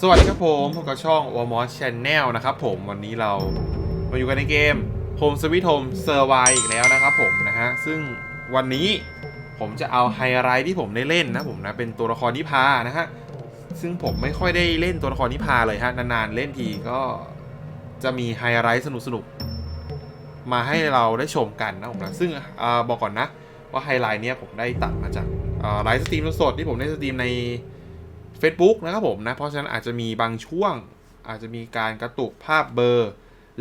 สวัสดีครับผมพบกับช่อง w a r m o s Channel นะครับผมวันนี้เรามาอยู่กันในเกม Home Sweet Home Survive อีกแล้วนะครับผมนะฮะ ซึ่งวันนี้ผมจะเอาไฮไลท์ที่ผมได้เล่นนะผมนะเป็นตัวละครนิพานะฮะ ซึ่งผมไม่ค่อยได้เล่นตัวละครนิพาเลยฮะ นานๆ เล่นทีก็จะมีไฮไลท์สนุกๆ มาให้เราได้ชมกันนะผมนะซึ่งอบอกก่อนนะว่าไฮไลท์เนี้ยผมได้ตัดมาจากไลฟ์สตรีมสดที่ผมได้สตรีมใน Facebook นะครับผมนะ เพราะฉะนั้นอาจจะมีบางช่วง อาจจะมีการกระตุกภาพเบอร์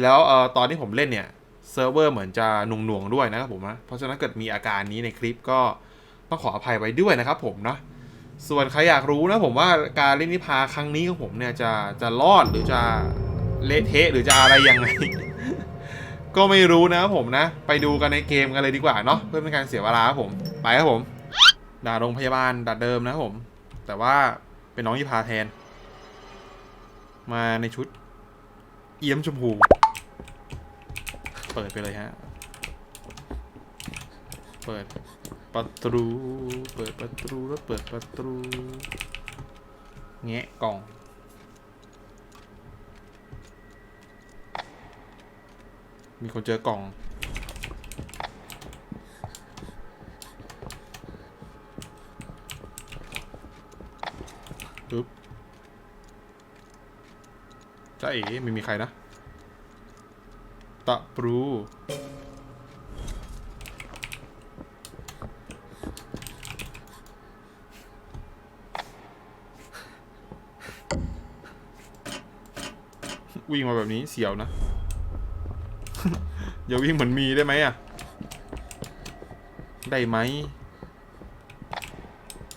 แล้วออตอนที่ผมเล่นเนี่ยเซิร์ฟเวอร์เหมือนจะหน่วงๆด้วยนะครับผมนะ เพราะฉะนั้นเกิดมีอาการนี้ในคลิปก็ต้องขออภัยไว้ด้วยนะครับผมนะส่วนใครอยากรู้นะผมว่าการเล่นนิพาครั้งนี้ของผมเนี่ยจะจะรอดหรือจะเละเทะหรือจะอะไรยังไง ก็ไม่รู้นะครับผมนะ ไปดูกันในเกมกันเลยดีกว่าเนาะเพื่อไม่เป็นการเสียเวลาครับผม ไปครับผม ด่าโรงพยาบาลด่าเดิมนะครับผม แต่ว่า เป็นน้องยิพาแทน มาในชุด เอี้ยมชมพู เปิดไปเลยฮะ เปิดประตู เปิดประตูแล้วเปิดประตูแงะกล่อง มีคนเจอกล่อง จ้าเอ๋ไม่มีใครนะ ตะปรู วิ่งมาแบบนี้เสียวนะ อย่าวิ่งเหมือนมีได้ไหมอะ ได้ไหม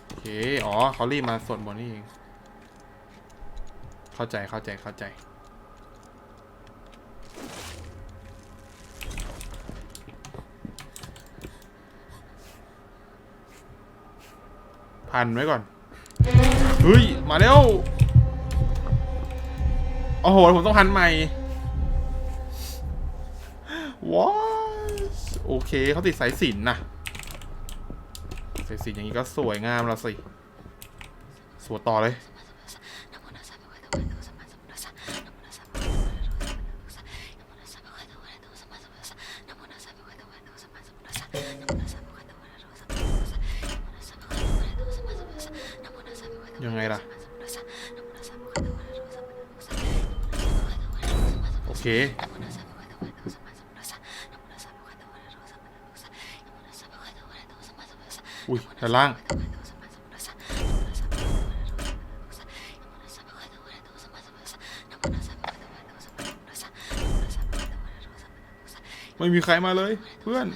โอเค อ๋อเขารีบมาสวดมนนี่เอง เข้าใจเข้าใจเข้าใจ พันไว้ก่อน เฮ้ย มาเร็ว โอ้โห ผมต้องพันใหม่ว้าโอเค เขาติดสายสินนะสายสินอย่างนี้ก็สวยงามละสิ สวดต่อเลย ยังไงล่ะ โอเค อุ้ยด้านล่าง ไม่มีใครมาเลยเพื่อน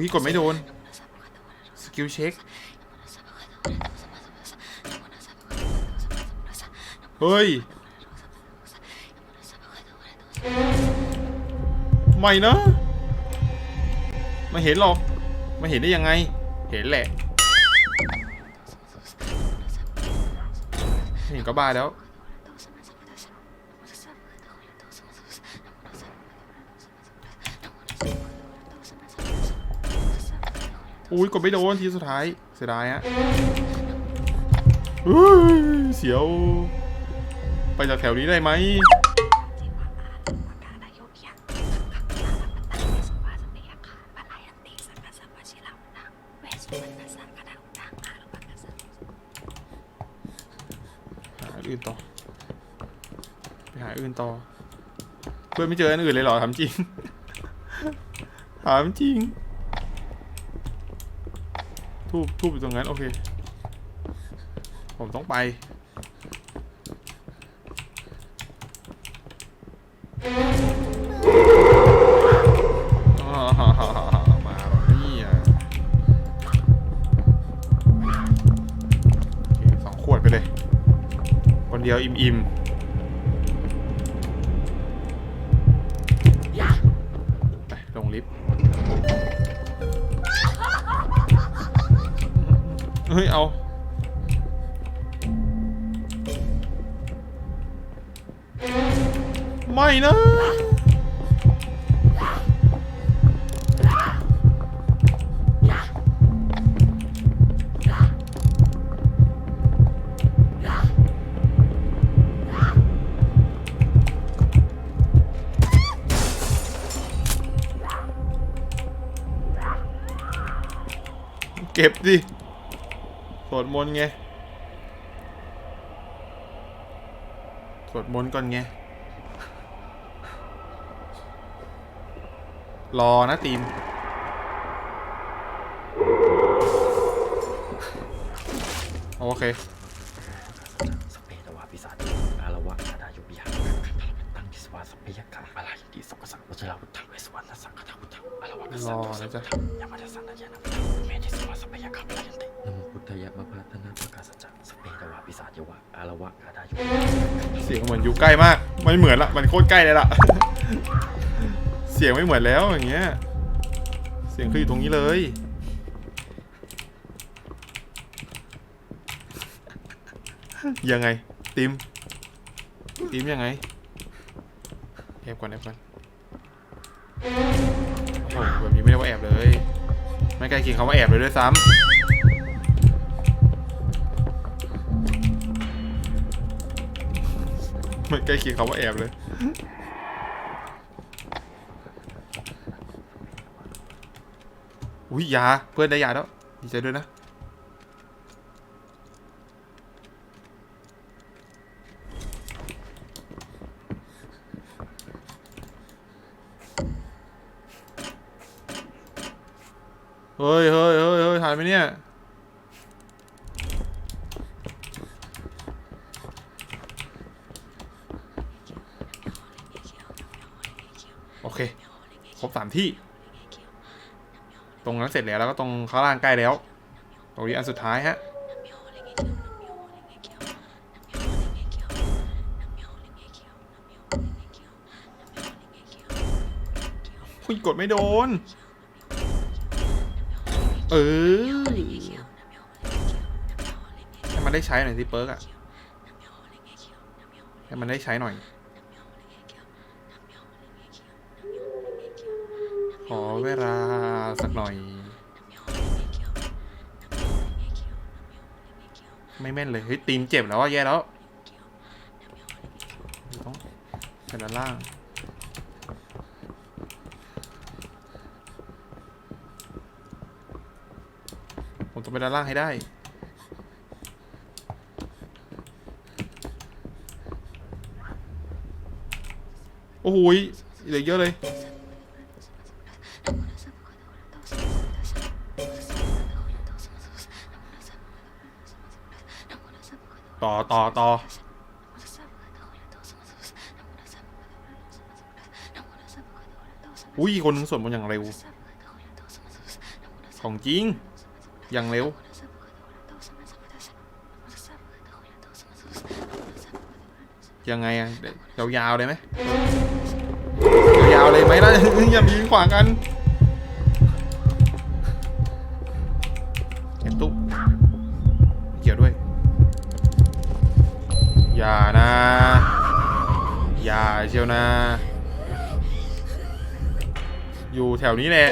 อุ้ยกดไม่โดน สกิลเช็ค เฮ้ย ไม่นะ ไม่เห็นหรอก ไม่เห็นได้ยังไง เห็นแหละ เห็นก็บ้าแล้ว อุ้ยกดไม่โดนทีสุดท้ายเสียดายฮะเสียว ไปจากแถวนี้ได้ไหมหาอื่นต่อ ไปหาอื่นต่อ เพื่อนไม่เจออันอื่นเลยเหรอถามจริง ถามจริง ทูบทูบอยู่ตรงนั้น โอเค ผมต้องไป มาแบบนี้อะโอเคสองขวดไปเลย คนเดียวอิ่ม ฮ้ย เอา ไม่นะ เก็บดิ สวดมนต์ไง สวดมนต์ก่อนไง รอนะทีมโอเค ตั้งทิสวาสเปยกะอะไรดีสกสังวชิราวุธังเวสวรรณสังฆทาวุธังอารวะกัสสันรอตุสันะงจ๊ะฆังยามาจสันนายานะพุทธังเมธิสวาสเปยกะพลายันตินโมพุทธายะมะพาตนาปะกาสัจจะสเปตวาปิศาจยวะอารวะคาดายุบิยาเสียงเหมือนอยู่ใกล้มาก ไม่เหมือนละ มันโคตรใกล้เลยล่ะ เสียงไม่เหมือนแล้วอย่างเงี้ย เสียงคืออยู่ตรงนี้เลยยังไง ติม ติมยังไงแอบก่อนแอบก่อนโอ้โหแบบนี้ไม่ได้ว่าแอบเลย ไม่ใกล้เคียงคำว่าแอบเลยด้วยซ้ำไม่ใกล้เคียงคำว่าแอบเลยอุ้ยยาเพื่อนได้ยาแล้วดีใจด้วยนะ ฮ้ยเฮ้ยเฮ้ยเฮ้ยถ่ายไหมเนี่ย โอเค ครบสามที่ ตรงนั้นเสร็จแล้วแล้วก็ตรงข้างล่างใกล้แล้ว ตรงนี้อันสุดท้ายฮะคุยกดไม่โดน เออให้มันได้ใช้หน่อยสิเปิร์กอะให้มันได้ใช้หน่อยขอเวลาสักหน่อย ไม่แม่นเลยเฮ้ยตีนเจ็บแล้วแย่แล้วต้องไปด้านล่าง ต้องไปด้านล่างให้ได้ โอ้โหเหลือเยอะเลย ต่อต่อต่ออุ้ย คนหนึงสวดมนต์อย่างเร็ว ของจริง อย่างเร็ว ยังไงอะเดี๋ยวยาวๆเลยไหมยาวๆเลยไหมล่ะอย่ามายืนขวางกันเห็นตุ๊บเกี่ยวด้วย อย่านะ อย่าเชียวนะ อยู่แถวนี้แหละ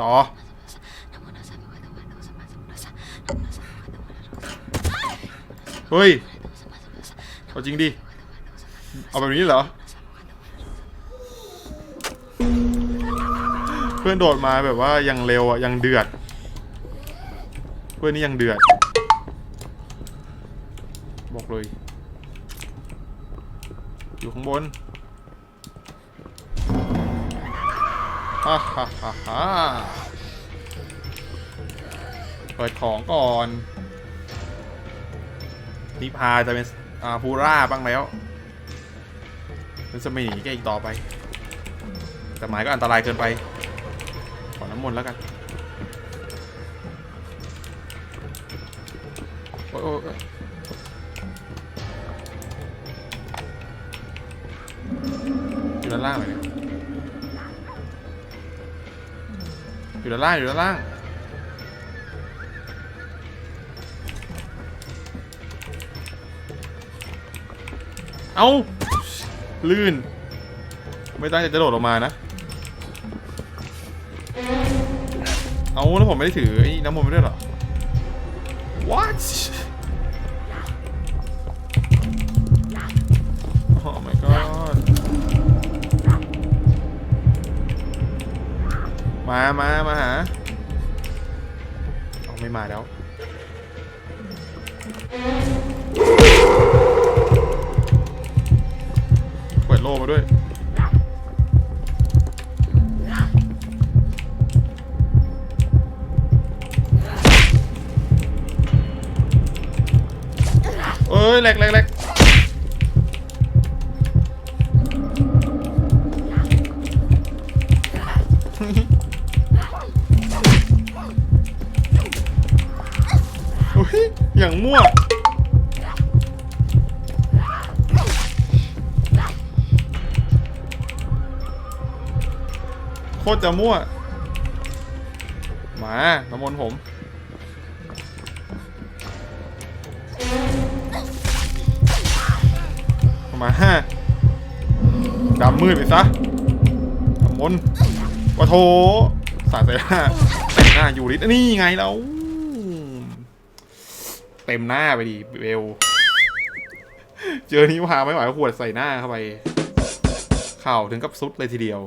ต่อ เฮ้ยเอาจริงดิ เอาแบบนี้เหรอ เพื่อนโดดมาแบบว่ายังเร็วอะ ยังเดือด เพื่อนนี่ยังเดือด บอกเลย อยู่ข้างบน ฮ่าฮ่าฮ่าฮ่าเปิดของก่อนนิพาจะเป็นอ่าพูร่าบ้างแล้วเป็นสมิหนีแกอีกต่อไป แต่หมายก็อันตรายเกินไป ขอน้ำมนต์แล้วกันโอ้โอ้ยโอ้ยอยู่ด้านล่างเลย อยู่ด้านล่างอยู่ด้านล่าง เอาลื่น ไม่ตั้งใจจะโดดออกมานะ เอาแล้วผมไม่ได้ถือไอ้น้ำมันไปด้วยหรอ what มามามาหาเอาไม่มาแล้ว เปิดโล่มาด้วย เอ้ยแหลกแหลกแหลก อย่างมั่ว โคตรจะมั่ว มาน้ำมนผม มาห้าดำมืดไปซะน้ำมนต์วะโถสาดใส่หน้าแต่งหน้าอยู่รินี่ไงเรา เต็มหน้าไปดิเบล เจอนี้พาไม่ไหวขวดใส่หน้าเข้าไปเข่าถึงกับสุดเลยทีเดียว